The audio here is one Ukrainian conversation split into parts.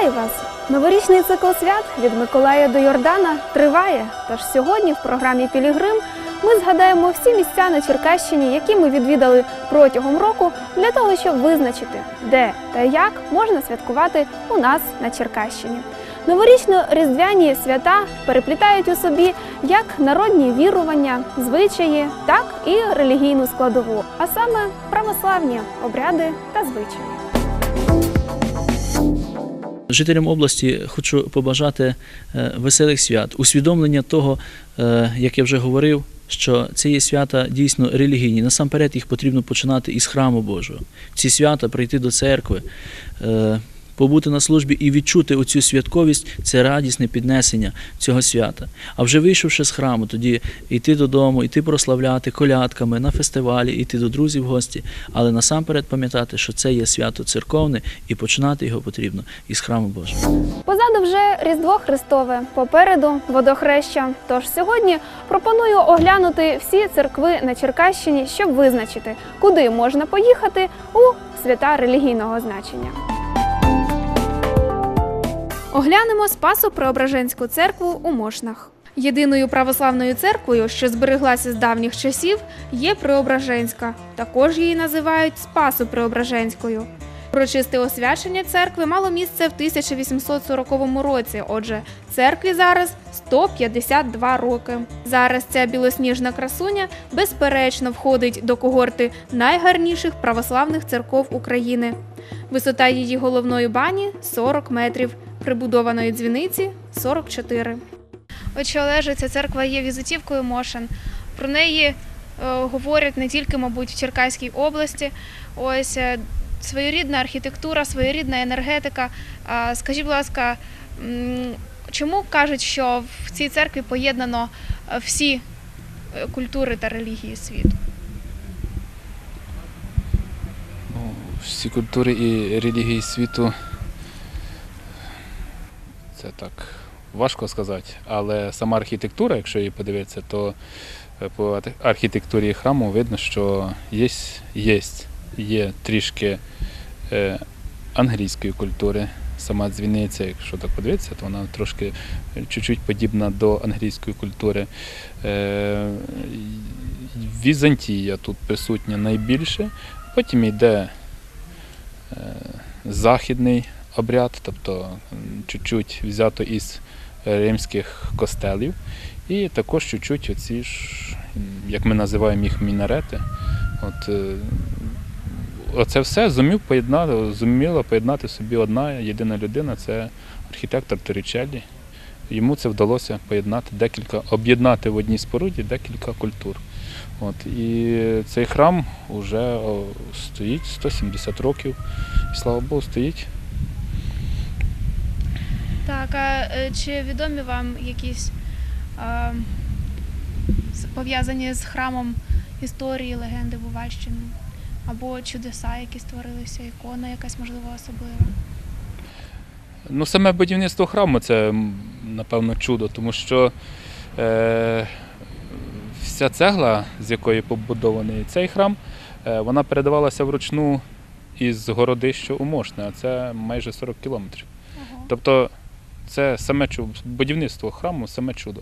Вітаю вас! Новорічний цикл свят від Миколая до Йордана триває. Тож сьогодні в програмі Пілігрим ми згадаємо всі місця на Черкащині, які ми відвідали протягом року, для того, щоб визначити, де та як можна святкувати у нас на Черкащині. Новорічно-різдвяні свята переплітають у собі як народні вірування, звичаї, так і релігійну складову, а саме православні обряди та звичаї. Жителям області хочу побажати е, веселих свят, усвідомлення того, е, як я вже говорив, що це є свята дійсно релігійні. Насамперед їх потрібно починати із храму Божого. Ці свята прийти до церкви, е, побути на службі і відчути оцю святковість це радісне піднесення цього свята. А вже вийшовши з храму, тоді йти додому, йти прославляти колядками на фестивалі, йти до друзів в гості, але насамперед пам'ятати, що це є свято церковне, і починати його потрібно із храму Божого. Позаду вже Різдво Христове, попереду водохреща. Тож сьогодні пропоную оглянути всі церкви на Черкащині, щоб визначити, куди можна поїхати у свята релігійного значення. Оглянемо Спасу Преображенську церкву у Мошнах. Єдиною православною церквою, що збереглася з давніх часів, є Преображенська. Також її називають Спасу Преображенською. Урочисте освячення церкви мало місце в 1840 році. Отже, церкві зараз 152 роки. Зараз ця білосніжна красуня безперечно входить до когорти найгарніших православних церков України. Висота її головної бані 40 метрів, прибудованої дзвіниці 44. Отче Олеже, ця церква є візитівкою Мошен. Про неї е, говорять не тільки, мабуть, в Черкаській області. Ось е, своєрідна архітектура, своєрідна енергетика. Скажіть, будь ласка, чому кажуть, що в цій церкві поєднано е, всі культури та релігії світу? Ну, всі культури і релігії світу. Це так важко сказати. Але сама архітектура, якщо її подивитися, то е, по архітектурі храму видно, що є, є, є трішки е, англійської культури. Сама дзвіниця, якщо так подивитися, то вона трошки чуть-чуть подібна до англійської культури. Е, Візантія тут присутня найбільше. Потім йде західний обряд, тобто чуть-чуть взято із римських костелів. І також чуть-чуть оці ж, як ми називаємо їх мінарети. От, е, оце все зумів поєднати, зуміла поєднати собі одна єдина людина це архітектор Торічеллі. Йому це вдалося поєднати декілька, об'єднати в одній споруді декілька культур. От, і цей храм вже стоїть 170 років. І слава Богу, стоїть. Так, а е, чи відомі вам якісь з- пов'язані з храмом історії, легенди Бувальщини? Або чудеса, які створилися, ікона якась можливо особлива? Ну, саме будівництво храму це, напевно, чудо, тому що е, вся цегла, з якої побудований цей храм, е, вона передавалася вручну із Городища у Мошне, а це майже 40 кілометрів. Тобто це саме чудо, будівництво храму саме чудо.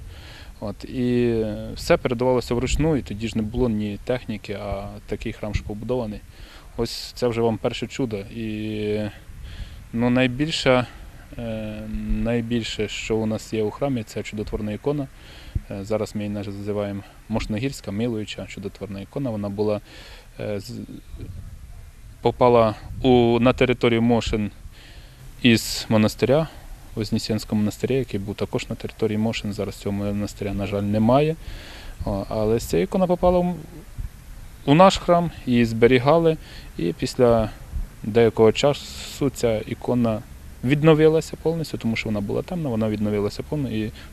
От, і все передавалося вручну, і тоді ж не було ні техніки, а такий храм ж побудований. Ось це вже вам перше чудо. І ну, найбільше, найбільше, що у нас є у храмі, це чудотворна ікона. Е, Зараз ми її називаємо Мошногірська, милуюча чудотворна ікона. Вона була е, попала у, на територію Мошин із монастиря, Вознесенського монастиря, який був також на території Мошин. Зараз цього монастиря, на жаль, немає. Але ця ікона попала у наш храм, її зберігали, і після деякого часу ця ікона відновилася повністю, тому що вона була темна, вона відновилася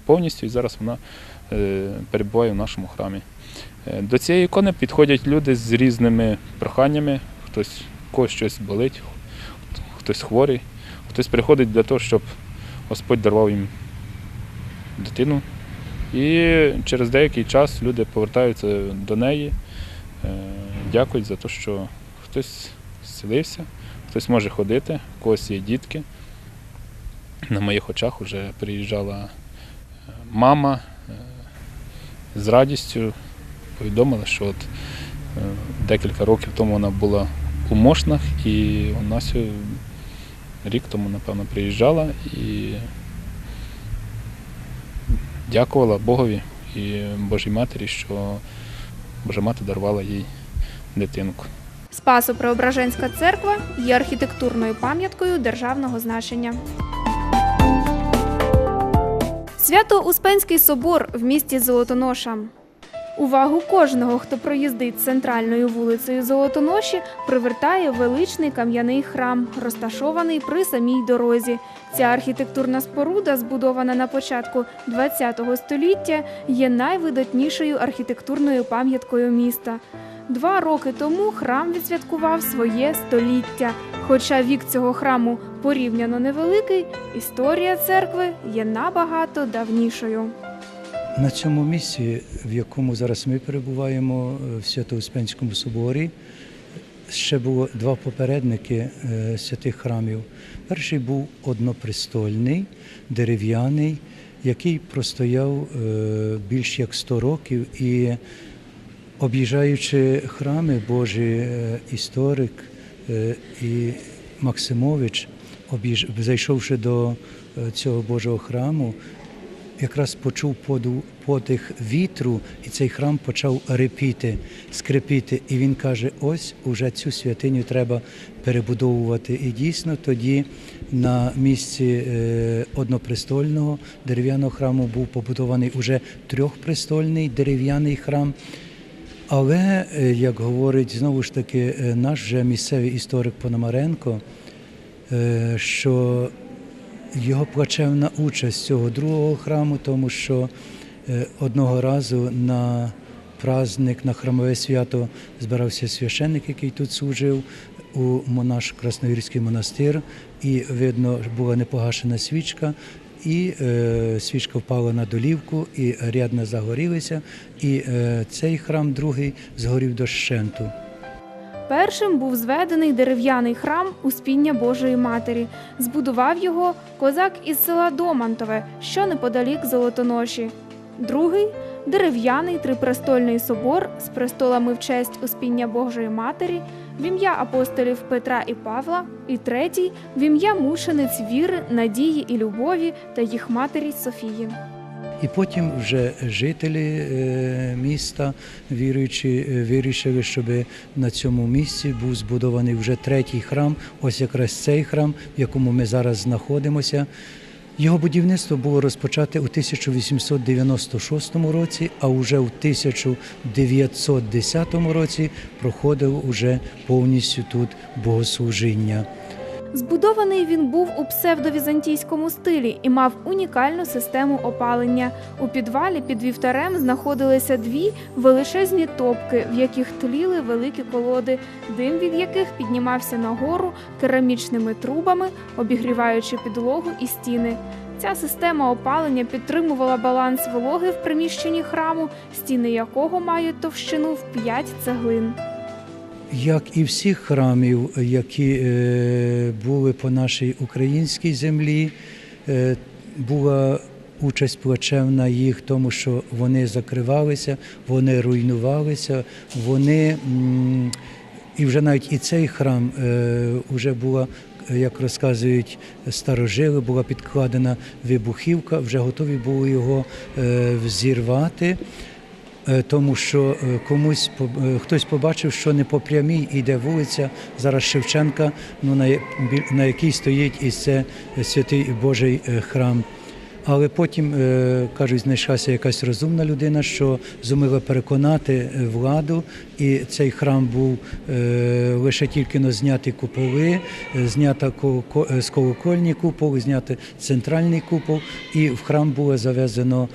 повністю, і зараз вона е, перебуває в нашому храмі. Е, До цієї ікони підходять люди з різними проханнями, хтось когось щось болить, хтось хворий, хтось приходить для того, щоб Господь дарував їм дитину. І через деякий час люди повертаються до неї, е, дякують за те, що хтось зцілився, хтось може ходити, у когось є дітки. на моїх очах вже приїжджала е, мама е, з радістю повідомила, що от декілька років тому вона була у Мошнах і у нас рік тому, напевно, приїжджала і дякувала Богові і Божій Матері, що Божа Мати дарувала їй дитинку. Спасо-Преображенська церква є архітектурною пам'яткою державного значення. Свято-Успенський собор в місті Золотоноша. Увагу кожного, хто проїздить центральною вулицею Золотоноші, привертає величний кам'яний храм, розташований при самій дорозі. Ця архітектурна споруда, збудована на початку ХХ століття, є найвидатнішою архітектурною пам'яткою міста. Два роки тому храм відсвяткував своє століття. Хоча вік цього храму порівняно невеликий, історія церкви є набагато давнішою. На цьому місці, в якому зараз ми перебуваємо е, в Свято-Успенському соборі, ще було два попередники е, святих храмів. Перший був однопрестольний, дерев'яний, який простояв е, більш як 100 років і об'їжджаючи храми, Божий е, історик і Максимович, зайшовши до цього Божого храму, якраз почув подих вітру, і цей храм почав репіти, скрипіти. І він каже: ось уже цю святиню треба перебудовувати. І дійсно тоді на місці е, однопрестольного дерев'яного храму був побудований уже трьохпрестольний дерев'яний храм. Але, е, як говорить знову ж таки е, наш же місцевий історик Пономаренко, що його плачевна участь цього другого храму, тому що е, одного разу на праздник, на храмове свято збирався священник, який тут служив у монаш Красноїрський монастир, і видно, була непогашена свічка. І е, свічка впала на долівку, і рядна загорілися, і е, цей храм другий згорів до щенту. Першим був зведений дерев'яний храм Успіння Божої Матері. Збудував його козак із села Домантове, що неподалік Золотоноші. Другий дерев'яний трипрестольний собор з престолами в честь Успіння Божої Матері, в ім'я апостолів Петра і Павла, і третій в ім'я мучениць віри, надії і любові та їх матері Софії. І потім вже жителі е, міста, віруючи, е, вирішили, щоб на цьому місці був збудований вже третій храм, ось якраз цей храм, в якому ми зараз знаходимося. Його будівництво було розпочате у 1896 році, а вже у 1910 році проходив уже повністю тут богослужіння. Збудований він був у псевдовізантійському стилі і мав унікальну систему опалення. У підвалі під вівтарем знаходилися дві величезні топки, в яких тліли великі колоди, дим від яких піднімався нагору керамічними трубами, обігріваючи підлогу і стіни. Ця система опалення підтримувала баланс вологи в приміщенні храму, стіни якого мають товщину в 5 цеглин. Як і всіх храмів, які е, були по нашій українській землі, е, була участь плачевна їх, тому що вони закривалися, вони руйнувалися, вони і вже навіть і цей храм е, вже була. Як розказують старожили, була підкладена вибухівка, вже готові були його е, взірвати. Е, тому що е, комусь е, хтось побачив, що не по прямій йде вулиця зараз Шевченка, ну на, на якій стоїть і це святий Божий храм. Але потім кажуть, знайшлася якась розумна людина, що зуміла переконати владу, і цей храм був лише тільки но зняті куполи, знята з колокольні купол, зняти центральний купол, і в храм було завезено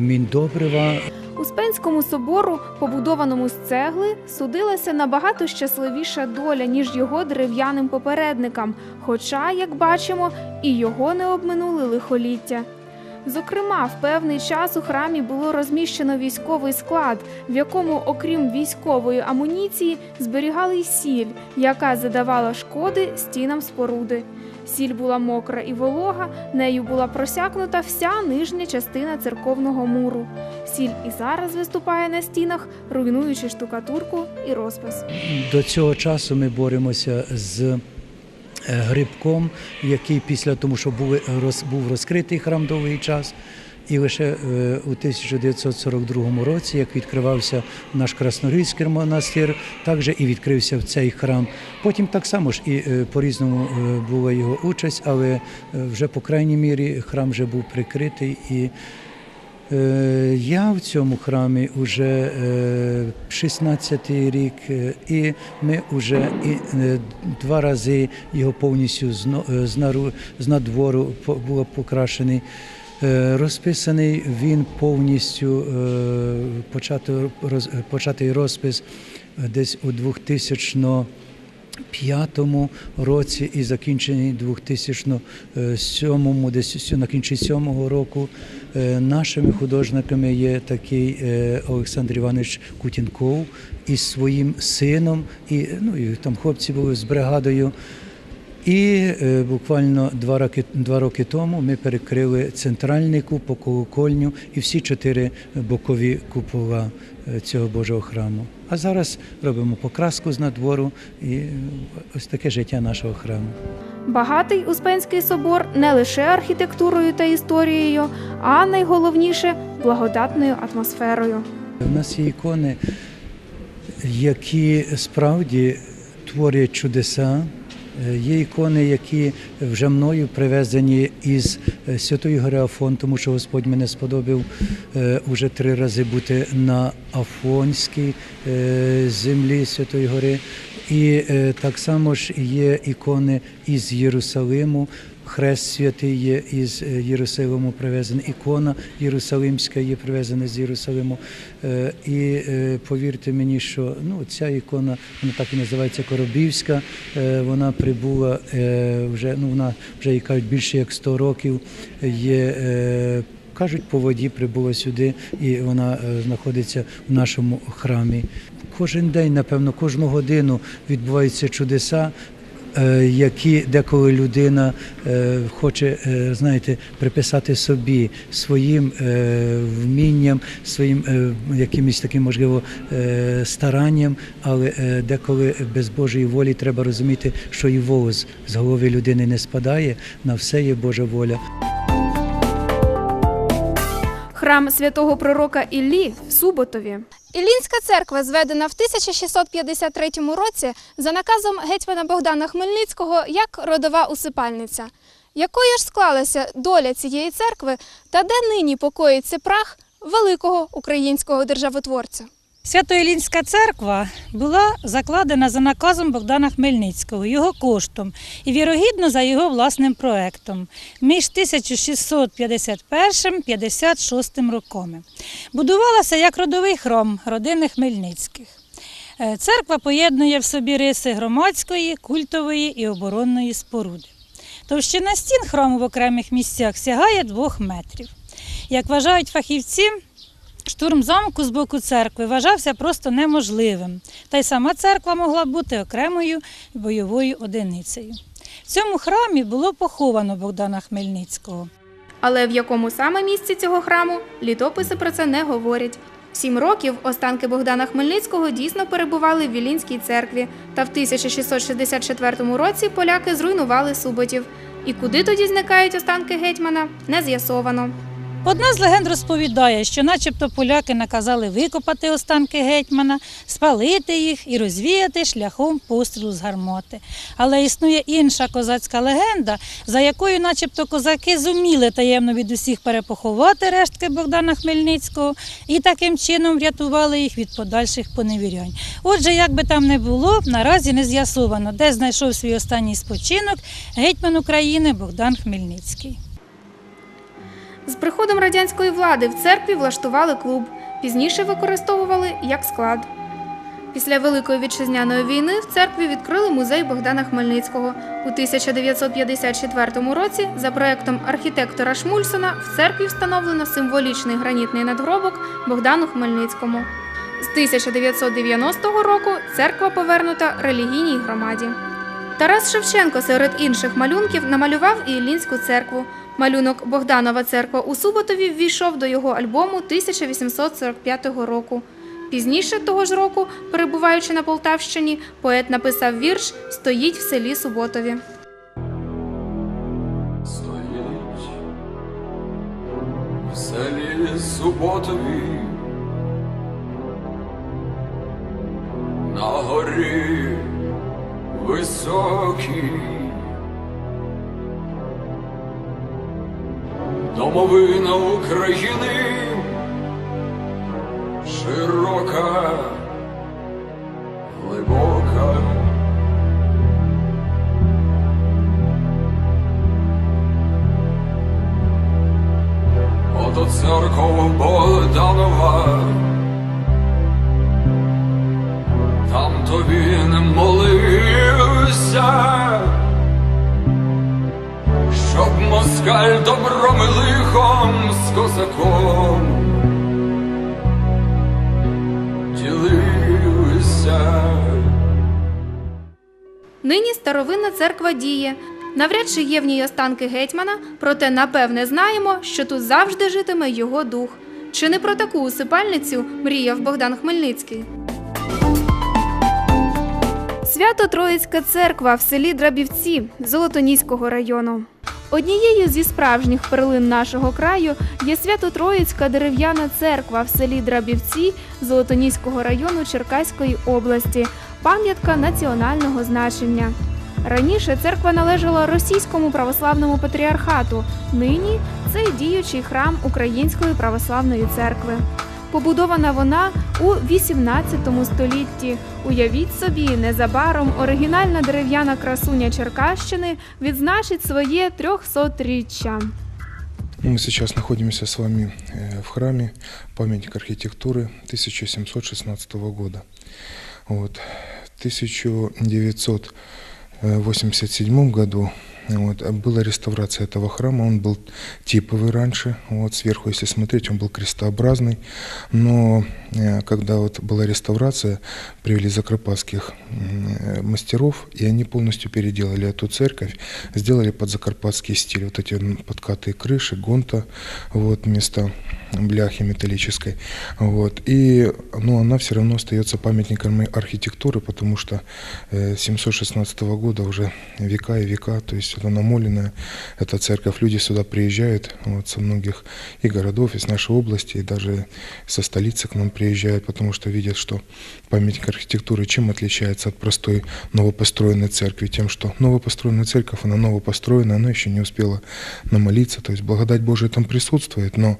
міндобрива, Успенському собору, побудованому з цегли, судилася набагато щасливіша доля, ніж його дерев'яним попередникам, хоча, як бачимо, і його не обминули лихоліття. Зокрема, в певний час у храмі було розміщено військовий склад, в якому, окрім військової амуніції, зберігали й сіль, яка задавала шкоди стінам споруди. Сіль була мокра і волога, нею була просякнута вся нижня частина церковного муру. Сіль і зараз виступає на стінах, руйнуючи штукатурку і розпис. До цього часу ми боремося з е, грибком, який після того, що був, роз- був розкритий храм довгий час. І лише е, у 1942 році, як відкривався наш Краснорильський монастир, також і відкрився в цей храм. Потім так само ж і е, по-різному е, була його участь, але вже по крайній мірі храм вже був прикритий і Я в цьому храмі вже 16-й рік, і ми вже і два рази його повністю з надвору було покрашений. Е, Розписаний він повністю е, початий, розпис е, десь у 2000 п'ятому році і закінчений 2007, десь на кінці сьомого року. Нашими художниками є такий Олександр Іванович Кутінков із своїм сином, і, ну, і там хлопці були з бригадою. І е, буквально два роки, два роки тому ми перекрили центральний купол, колокольню і всі чотири бокові купола е, цього Божого храму. А зараз робимо покраску з надвору і е, ось таке життя нашого храму. Багатий Успенський собор не лише архітектурою та історією, а найголовніше благодатною атмосферою. У нас є ікони, які справді творять чудеса. Е, Є ікони, які вже мною привезені із е, Святої Гори Афон, тому що Господь мене сподобав е, уже три рази бути на Афонській землі Святої Гори. І так само ж є ікони із Єрусалиму. Хрест святий є із е, Єрусалиму привезений, ікона Єрусалимська є привезена з Єрусалиму. Е, І е, повірте мені, що ну, ця ікона, вона так і називається Коробівська, вона прибула вже, ну вона вже їй кажуть більше як 100 років. Є кажуть, по воді прибула сюди, і вона знаходиться в нашому храмі. Кожен день, напевно, кожну годину відбуваються чудеса. Е, Які деколи людина е, хоче, е, знаєте, приписати собі своїм вмінням, своїм якимось таким, можливо, старанням, але деколи без Божої волі треба розуміти, що і волос з голови людини не спадає, на все є Божа воля. Храм святого пророка Іллі в Суботові. Іллінська церква зведена в 1653 році за наказом гетьмана Богдана Хмельницького як родова усипальниця. Якою ж склалася доля цієї церкви та де нині покоїться прах великого українського державотворця? Свято-Ілінська церква була закладена за наказом Богдана Хмельницького, його коштом і вірогідно за його власним проектом між 1651-56 роками. Будувалася як родовий храм родини Хмельницьких. Е, Церква поєднує в собі риси громадської, культової і оборонної споруди. Товщина стін храму в окремих місцях сягає двох метрів. Як вважають фахівці, Штурм замку з боку церкви вважався просто неможливим, та й сама церква могла бути окремою бойовою одиницею. В цьому храмі було поховано Богдана Хмельницького. Але в якому саме місці цього храму літописи про це не говорять. Сім років останки Богдана Хмельницького дійсно перебували в Вілінській церкві, та в 1664 році поляки зруйнували Суботів. І куди тоді зникають останки гетьмана, не з'ясовано. Одна з легенд розповідає, що начебто поляки наказали викопати останки гетьмана, спалити їх і розвіяти шляхом пострілу з гармоти. Але існує інша козацька легенда, за якою начебто козаки зуміли таємно від усіх перепоховати рештки Богдана Хмельницького і таким чином врятували їх від подальших поневірянь. Отже, як би там не було, наразі не з'ясовано, де знайшов свій останній спочинок гетьман України Богдан Хмельницький. З приходом радянської влади в церкві влаштували клуб, пізніше використовували як склад. Після Великої вітчизняної війни в церкві відкрили музей Богдана Хмельницького. У 1954 році за проектом архітектора Шмульсона в церкві встановлено символічний гранітний надгробок Богдану Хмельницькому. З 1990 року церква повернута релігійній громаді. Тарас Шевченко серед інших малюнків намалював і Іллінську церкву. Малюнок Богданова церква у Суботові ввійшов до його альбому 1845 року. Пізніше того ж року, перебуваючи на Полтавщині, поет написав вірш Стоїть в селі Суботові. Стоїть в селі Суботові на горі високій домовина України. Широка, глибока. Ото церква Богданова, там то він молився, щоб москаль добром і лихом з козаком ділився. Нині старовинна церква діє. Навряд чи є в ній останки гетьмана, проте напевне знаємо, що тут завжди житиме його дух. Чи не про таку усипальницю мріяв Богдан Хмельницький? Свято Троїцька церква в селі Драбівці Золотоніського району. Однією зі справжніх перлин нашого краю є свято Троїцька дерев'яна церква в селі Драбівці Золотоніського району Черкаської області, пам'ятка національного значення. Раніше церква належала російському православному патріархату. Нині це діючий храм Української православної церкви. Побудована вона у 18 столітті. Уявіть собі, незабаром оригінальна дерев'яна красуня Черкащини відзначить своє 300-річчя. Мы сейчас находимся с вами э, в храме памятник архитектуры 1716 года. Вот. В 1987 году вот, была реставрация этого храма. Он был типовый раньше. Вот, сверху, если смотреть, он был крестообразный. Но э, когда вот была реставрация, привели закарпатских м, мастеров, и они полностью переделали эту церковь, сделали под закарпатский стиль. Вот эти м, подкатые крыши, гонта, вот, вместо бляхи металлической. Вот. И ну, она все равно остается памятником архитектуры, потому что э, 716 года уже века и века, то есть это намоленная эта церковь. Люди сюда приезжают вот, со многих и городов, из нашей области, и даже со столицы к нам приезжают, потому что видят, что памятник архитектуры чем отличается от простой новопостроенной церкви? Тем, что новопостроенная церковь, она новопостроена, она еще не успела намолиться, то есть благодать Божия там присутствует, но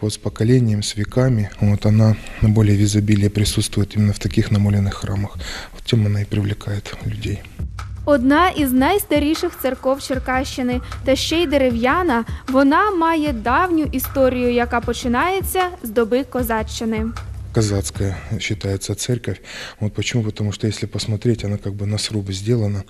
вот с поколением, с веками, вот она более в изобилии присутствует именно в таких намоленных храмах. Вот тем она и привлекает людей. Одна із найстаріших церков Черкащини, та ще й дерев'яна, вона має давню історію, яка починається з доби козаччини. Казацкая считается церковь. Вот почему? Потому что если посмотреть, она как бы на сруб сделана.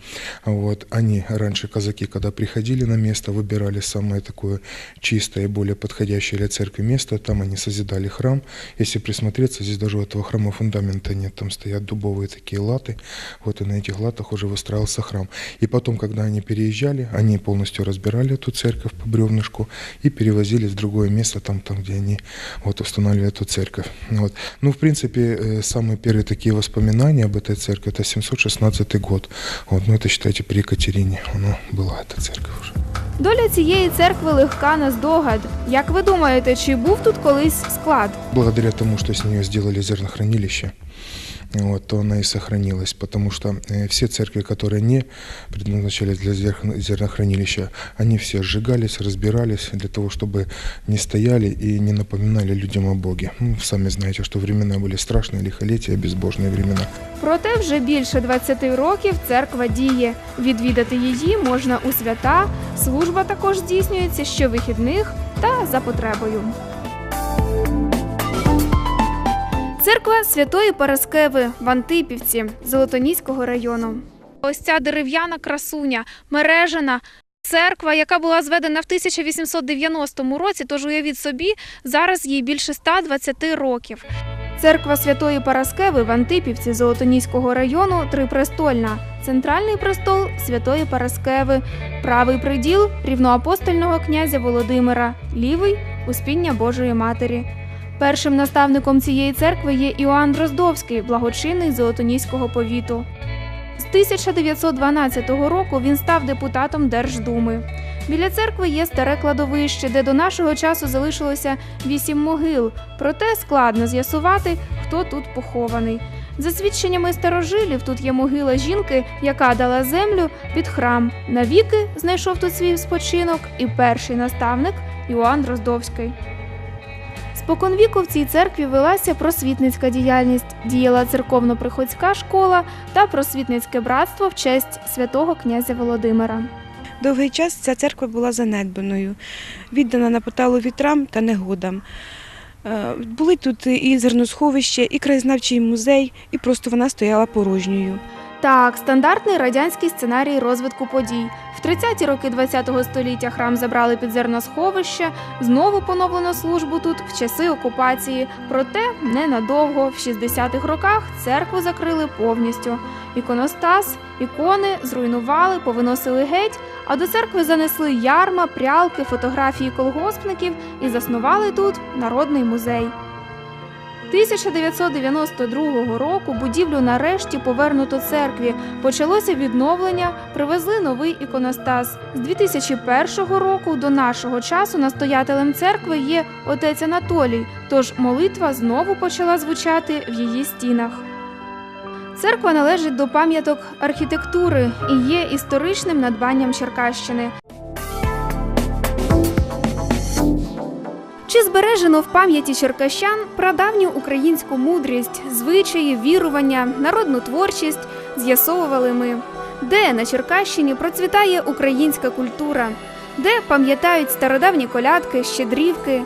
Вот они раньше казаки, когда приходили на место, выбирали самое такое чистое и более подходящее для церкви место. Там они созидали храм. Если присмотреться, здесь даже у этого храма фундамента нет. Там стоят дубовые такие латы. Вот и на этих латах уже выстраивался храм. И потом, когда они переезжали, они полностью разбирали эту церковь по бревнышку и перевозили в другое место, там, там где они вот, устанавливали эту церковь. Вот. Ну, в принципе, э, самые первые такие воспоминания об этой церкви, это 716 год. Вот, ну, это, считайте, при Екатерине, она была, эта церковь уже. Доля цієї церкви легка на здогад. Як ви думаєте, чи був тут колись склад? Благодаря тому, что с нее сделали зернохранилище, вот, то она и сохранилась, потому что э, все церкви, которые не предназначались для зерх- зернохранилища, они все сжигались, разбирались для того, чтобы не стояли и не напоминали людям о Боге. Ну, сами знаете, что времена были страшные, лихолетия, безбожные времена. Проте вже більше 20 років церква діє. Відвідати її можна у свята. Служба також здійснюється щовихідних та за потребою. Церква Святої Параскеви в Антипівці Золотоніського району. Ось ця дерев'яна красуня, мережена. Церква, яка була зведена в 1890 році, тож уявіть собі, зараз їй більше 120 років. Церква Святої Параскеви в Антипівці Золотоніського району трипрестольна. Центральний престол Святої Параскеви, правий приділ рівноапостольного князя Володимира, лівий Успіння Божої Матері. Першим наставником цієї церкви є Іоанн Дроздовський, благочинний Золотоніського повіту. З 1912 року він став депутатом Держдуми. Біля церкви є старе кладовище, де до нашого часу залишилося вісім могил, проте складно з'ясувати, хто тут похований. За свідченнями старожилів, тут є могила жінки, яка дала землю під храм. Навіки знайшов тут свій спочинок і перший наставник Іоанн Дроздовський. Споконвіку в цій церкві велася просвітницька діяльність, діяла церковно-приходська школа та просвітницьке братство в честь святого князя Володимира. Довгий час ця церква була занедбаною, віддана на поталу вітрам та негодам. Е, Були тут і зерносховище, і краєзнавчий музей, і просто вона стояла порожньою. Так, стандартний радянський сценарій розвитку подій. В 30-ті роки ХХ століття храм забрали під зерносховище, знову поновлено службу тут в часи окупації. Проте ненадовго, в 60-х роках церкву закрили повністю. Іконостас, ікони зруйнували, повиносили геть, а до церкви занесли ярма, прялки, фотографії колгоспників і заснували тут народний музей. 1992 року будівлю нарешті повернуто церкві. Почалося відновлення, привезли новий іконостас. З 2001 року до нашого часу настоятелем церкви є отець Анатолій, тож молитва знову почала звучати в її стінах. Церква належить до пам'яток архітектури і є історичним надбанням Черкащини. Чи збережено в пам'яті черкащан прадавню українську мудрість, звичаї, вірування, народну творчість з'ясовували ми. Де на Черкащині процвітає українська культура, де пам'ятають стародавні колядки, щедрівки.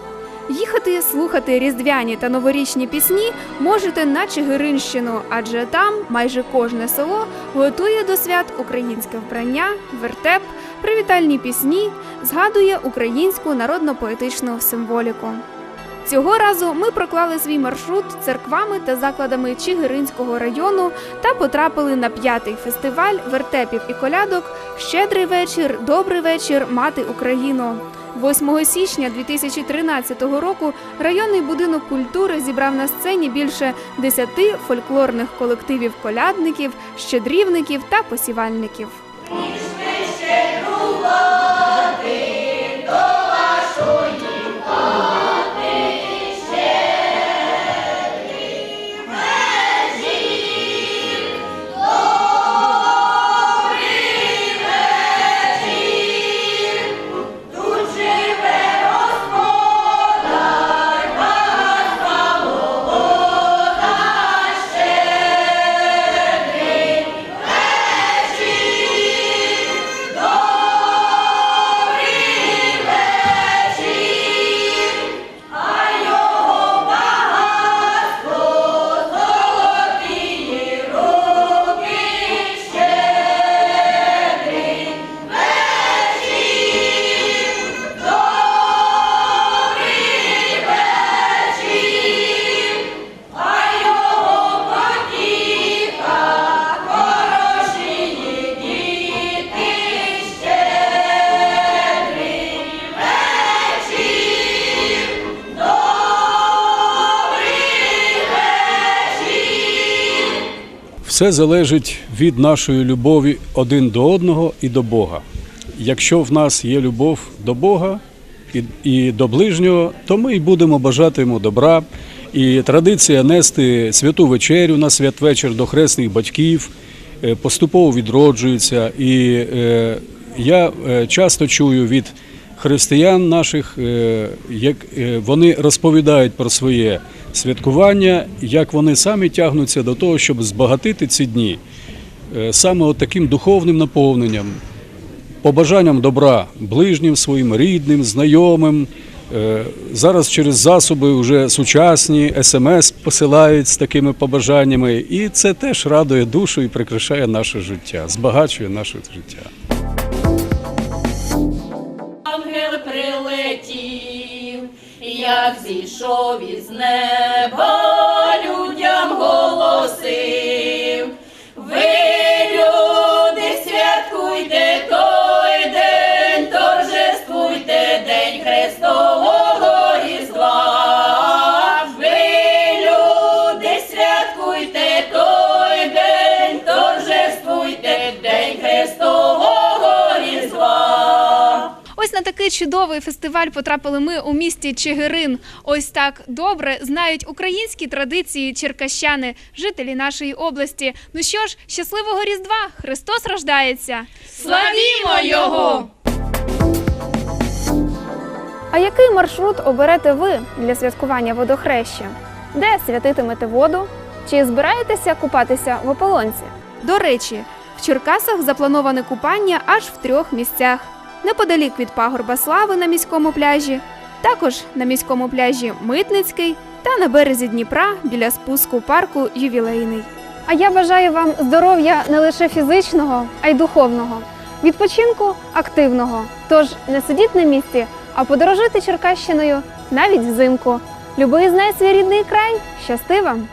Їхати слухати різдвяні та новорічні пісні можете на Чигиринщину, адже там майже кожне село готує до свят українське вбрання, вертеп, привітальні пісні, згадує українську народно-поетичну символіку. Цього разу ми проклали свій маршрут церквами та закладами Чигиринського району та потрапили на п'ятий фестиваль вертепів і колядок Щедрий вечір, добрий вечір, мати Україно. 8 січня 2013 року районний будинок культури зібрав на сцені більше 10 фольклорних колективів колядників, щедрівників та посівальників. Все залежить від нашої любові один до одного і до Бога. Якщо в нас є любов до Бога і, і до ближнього, то ми й будемо бажати йому добра. І традиція нести святу вечерю на святвечір до хресних батьків е, поступово відроджується. І е, я е, часто чую від християн наших, як вони розповідають про своє святкування, як вони самі тягнуться до того, щоб збагатити ці дні е, саме от таким духовним наповненням, побажанням добра ближнім своїм рідним, знайомим. Е, Зараз через засоби вже сучасні смс посилають з такими побажаннями, і це теж радує душу і прикрашає наше життя, збагачує наше життя. як зійшов із неба, людям голосив, ви люди святкуйте. На такий чудовий фестиваль потрапили ми у місті Чигирин. Ось так добре знають українські традиції черкащани, жителі нашої області. Ну що ж, щасливого Різдва! Христос рождається! Славімо Його! А який маршрут оберете ви для святкування водохреща? Де святитимете воду? Чи збираєтеся купатися в ополонці? До речі, в Черкасах заплановане купання аж в трьох місцях: неподалік від пагорба Слави на міському пляжі, також на міському пляжі Митницький та на березі Дніпра біля спуску парку Ювілейний. А я бажаю вам здоров'я не лише фізичного, а й духовного, відпочинку активного. Тож не сидіть на місці, а подорожуйте Черкащиною навіть взимку. Любий знає свій рідний край. Щасти вам!